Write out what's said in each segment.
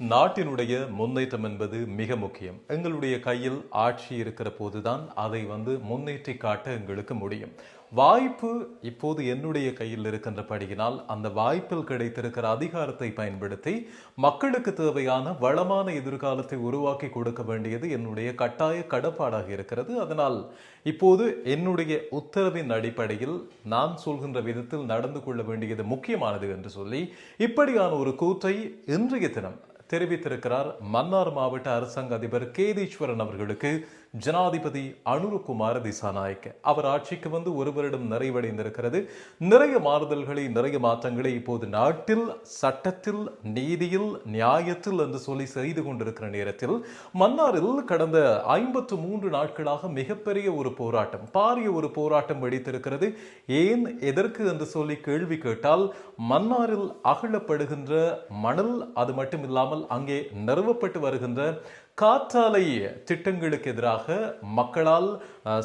நாட்டினுடைய முன்னேற்றம் என்பது மிக முக்கியம். எங்களுடைய கையில் ஆட்சி இருக்கிற போதுதான் அதை வந்து முன்னேற்றி காட்ட எங்களுக்கு முடியும். வாய்ப்பு இப்போது என்னுடைய கையில் இருக்கின்றபடியினால் அந்த வாய்ப்பில் கிடைத்திருக்கிற அதிகாரத்தை பயன்படுத்தி மக்களுக்கு தேவையான வளமான எதிர்காலத்தை உருவாக்கி கொடுக்க வேண்டியது என்னுடைய கட்டாய கடப்பாடாக இருக்கிறது. அதனால் இப்போது என்னுடைய உத்தரவின் அடிப்படையில் நான் சொல்கின்ற விதத்தில் நடந்து கொள்ள வேண்டியது முக்கியமானது என்று சொல்லி இப்படியான ஒரு கூற்றை இன்றைய தினம் தெரிவித்திருக்கிறார் மன்னார் மாவட்ட அரசாங்க அதிபர் கேதீஸ்வரன் அவர்களுக்கு. ஜனாதிபதி அனுருகுமார திசாநாயக்க. அவர் ஆட்சிக்கு வந்து ஒரு வருடம் நிறைவடைந்திருக்கிறது. நிறைய மாறுதல்களை நிறைய மாற்றங்களை இப்போது நாட்டில் சட்டத்தில் நீதியில் நியாயத்தில் என்று சொல்லி செய்து கொண்டிருக்கிற நேரத்தில் மன்னாரில் கடந்த ஐம்பத்து மூன்று நாட்களாக மிகப்பெரிய ஒரு போராட்டம் பாரிய ஒரு போராட்டம் வெடித்திருக்கிறது. ஏன் எதற்கு என்று சொல்லி கேள்வி கேட்டால் மன்னாரில் அகழப்படுகின்ற மணல் அது மட்டும் இல்லாமல் அங்கே நிறுவப்பட்டு வருகின்ற காற்றாலை திட்டங்களுக்கு எதிராக மக்களால்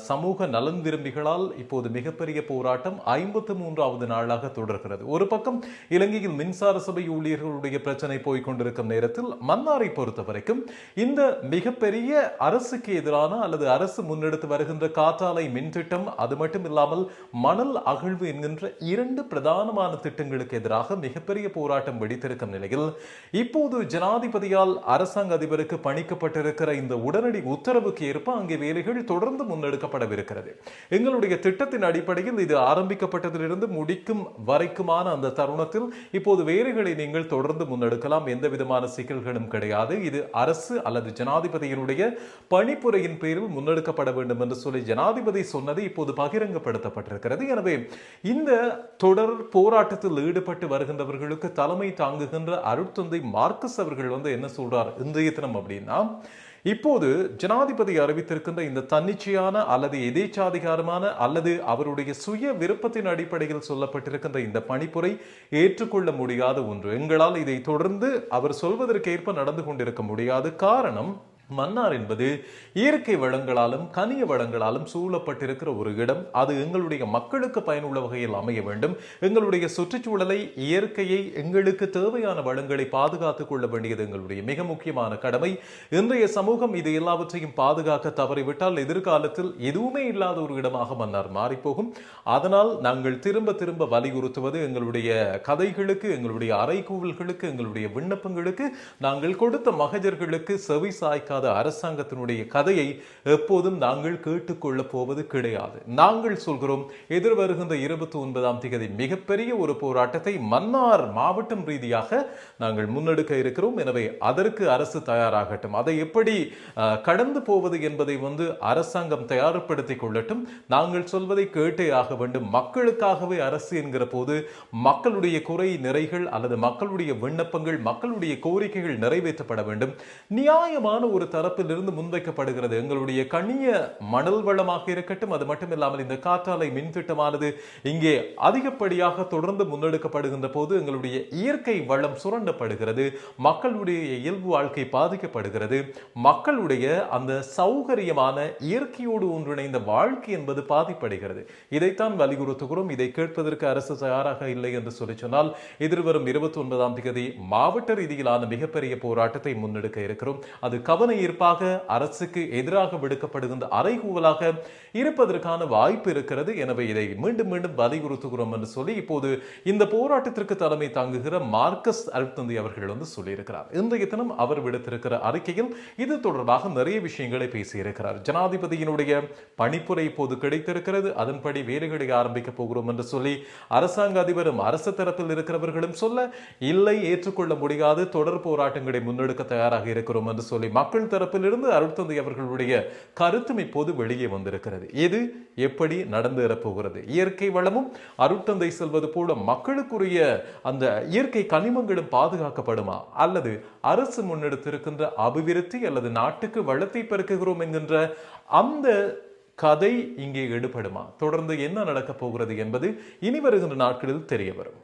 சமூக நலன் விரும்பிகளால் இப்போது மிகப்பெரிய போராட்டம் ஐம்பத்து மூன்றாவது நாளாக தொடர்கிறது. ஒரு பக்கம் இலங்கையில் மின்சார சபை ஊழியர்களுடைய பிரச்சனை போய்க் கொண்டிருக்கும் நேரத்தில் மன்னாரை பொறுத்த வரைக்கும் இந்த மிகப்பெரிய அரசுக்கு எதிரான அல்லது அரசு முன்னெடுத்து வருகின்ற காற்றாலை மின் திட்டம் அது மட்டும் இல்லாமல் மணல் அகழ்வு என்கின்ற இரண்டு பிரதானமான திட்டங்களுக்கு எதிராக மிகப்பெரிய போராட்டம் வெடித்திருக்கும் நிலையில் இப்போது ஜனாதிபதியால் அரசாங்க அதிபருக்கு பணிக்கப்பட்டிருக்கிற இந்த உடனடி உத்தரவுக்கு ஏற்ப அங்கே வேலைகள் தொடர்ந்து முன்னெடுக்கப்படவிருக்கிறது. எங்களுடைய திட்டத்தின் அடிப்படையில் இது ஆரம்பிக்கப்பட்டதிலிருந்து முடிக்கும் வரைக்குமான அந்த தருணத்தில் இப்போது வேலைகளை நீங்கள் தொடர்ந்து முன்னெடுக்கலாம். எந்த விதமான சிக்கல்களும் கிடையாது. இது அரசு அல்லது ஜனாதிபதியினுடைய பணிப்புரையின் பேரில் முன்னெடுக்கப்பட வேண்டும் என்று சொல்லி ஜனாதிபதி சொன்னது இப்போது பகிரங்கப்படுத்தப்பட்டிருக்கிறது. எனவே இந்த தொடர் போராட்டத்தில் ஈடுபட்டு வருகின்றவர்களுக்கு தலைமை தாங்குகின்ற அருட்தந்தை மார்க்கஸ் அவர்கள் வந்து என்ன சொல்றார்? இன்றைய தினம் அப்படின்னா இப்போது ஜனாதிபதி அறிவித்திருக்கின்ற இந்த தன்னிச்சையான அல்லது எதேச்சாதிகாரமான அல்லது அவருடைய சுய விருப்பத்தின் அடிப்படையில் சொல்லப்பட்டிருக்கின்ற இந்த பணிப்புரை ஏற்றுக்கொள்ள முடியாத ஒன்று. எங்களால் இதை தொடர்ந்து அவர் சொல்வதற்கேற்ப நடந்து கொண்டிருக்க முடியாது. காரணம் மன்னார் என்பது இயற்கை வளங்களாலும் கனிய வளங்களாலும் சூழப்பட்டிருக்கிற ஒரு இடம். அது எங்களுடைய மக்களுக்கு பயனுள்ள வகையில் அமைய வேண்டும். எங்களுடைய சுற்றுச்சூழலை இயற்கையை எங்களுக்கு தேவையான வளங்களை பாதுகாத்துக் கொள்ள வேண்டியது எங்களுடைய மிக முக்கியமான கடமை. இன்றைய சமூகம் இது எல்லாவற்றையும் பாதுகாக்க தவறிவிட்டால் எதிர்காலத்தில் எதுவுமே இல்லாத ஒரு இடமாக மன்னார் மாறிப்போகும். அதனால் நாங்கள் திரும்ப திரும்ப வலியுறுத்துவது எங்களுடைய கதைகளுக்கு எங்களுடைய அறைகூவல்களுக்கு எங்களுடைய விண்ணப்பங்களுக்கு நாங்கள் கொடுத்த மகஜர்களுக்கு செவி சாய்க்காத அரசாங்கத்தினுடைய கதையை எப்போதும் நாங்கள் கேட்டுக்கொள்ளப் போவது கிடையாது. நாங்கள் சொல்கிறோம் எதிர்வருகின்ற இருபத்தி ஒன்பதாம் தேதி மிகப்பெரிய ஒரு போராட்டத்தை மன்னார் மாவட்டம் ரீதியாக நாங்கள் முன்னெடுக்க இருக்கிறோம். எனவே அதற்கு அரசு தயாராகட்டும். அதை எப்படி கடந்து போவது என்பதை வந்து அரசாங்கம் தயார்படுத்திக் கொள்ளட்டும். நாங்கள் சொல்வதை கேட்டே ஆக வேண்டும். மக்களுக்காகவே அரசு என்கிற போது மக்களுடைய குறை நிறைகள் அல்லது மக்களுடைய விண்ணப்பங்கள் மக்களுடைய கோரிக்கைகள் நிறைவேற்றப்பட வேண்டும். நியாயமான ஒரு தரப்பிலிருந்து முன்வைக்கப்படுகிறது. எங்களுடைய கனிய மணல் வளமாக இருக்கட்டும் அது மட்டும் இல்லாமல் இந்த காற்றாலை மின் திட்டமானது இங்கே அதிகப்படியாக தொடர்ந்து முன்னெடுக்கப்படுகின்ற போது எங்களுடைய இயற்கை வளம் சுரண்டப்படுகிறது. மக்களுடைய இயல்பு வாழ்க்கை பாதிக்கப்படுகிறது. மக்களுடைய அந்த சௌகரியமான இயற்கையோடு ஒன்றிணைந்த வாழ்க்கை என்பது பாதிப்படைகிறது. இதைத்தான் வலியுறுத்துகிறோம். இதை கேட்பதற்கு அரசு தயாராக இல்லை என்று சொல்லி சொன்னால் எதிர்வரும் இருபத்தி ஒன்பதாம் தேதி மாவட்ட ரீதியிலான மிகப்பெரிய போராட்டத்தை முன்னெடுக்க இருக்கிறோம். அது கவன ஈர்ப்பாக அரசுக்கு எதிராக விடுக்கப்படுகின்ற அறைகூவலாக இருப்பதற்கான வாய்ப்பு இருக்கிறது. எனவே இதை மீண்டும் மீண்டும் வலியுறுத்துகிறோம் என்று சொல்லி இப்போது இந்த போராட்டத்திற்கு தலைமை தாங்குகிற மார்க்கஸ் அருட்தந்தி அவர்கள் வந்து சொல்லியிருக்கிறார். இன்றைய தினம் அவர் விடுத்திருக்கிற அறிக்கையில் இது தொடர்பாக நிறைய விஷயங்களை பேசியிருக்கிறார். ஜனாதிபதியினுடைய பணிப்புரை இப்போது கிடைத்திருக்கிறது. அதன்படி வேலைகளை ஆரம்பிக்க போகிறோம் என்று சொல்லி அரசாங்க அதிபரும் அரசு தரப்பில் இருக்கிறவர்களும் சொல்ல இல்லை ஏற்றுக்கொள்ள முடியாது. தொடர் போராட்டங்களை முன்னெடுக்க தயாராக இருக்கிறோம் என்று சொல்லி மக்கள் தரப்பிலிருந்து அருட்தந்தை அவர்களுடைய கருத்தும் இப்போது வெளியே வந்திருக்கிறது. எது எப்படி நடந்து போகிறது இயற்கை வளமும் அருட்தந்தை செல்வது போல மக்களுக்குரிய அந்த இயற்கை கனிமங்களும் பாதுகாக்கப்படுமா? அல்லது அரசு முன்னெடுத்திருக்கின்ற அபிவிருத்தி அல்லது நாட்டுக்கு வளத்தை பெருக்குகிறோம் என்கின்ற அந்த கதை இங்கே எடுபடுமா? தொடர்ந்து என்ன நடக்கப் போகிறது என்பது இனி வருகின்ற நாட்களில் தெரிய வரும்.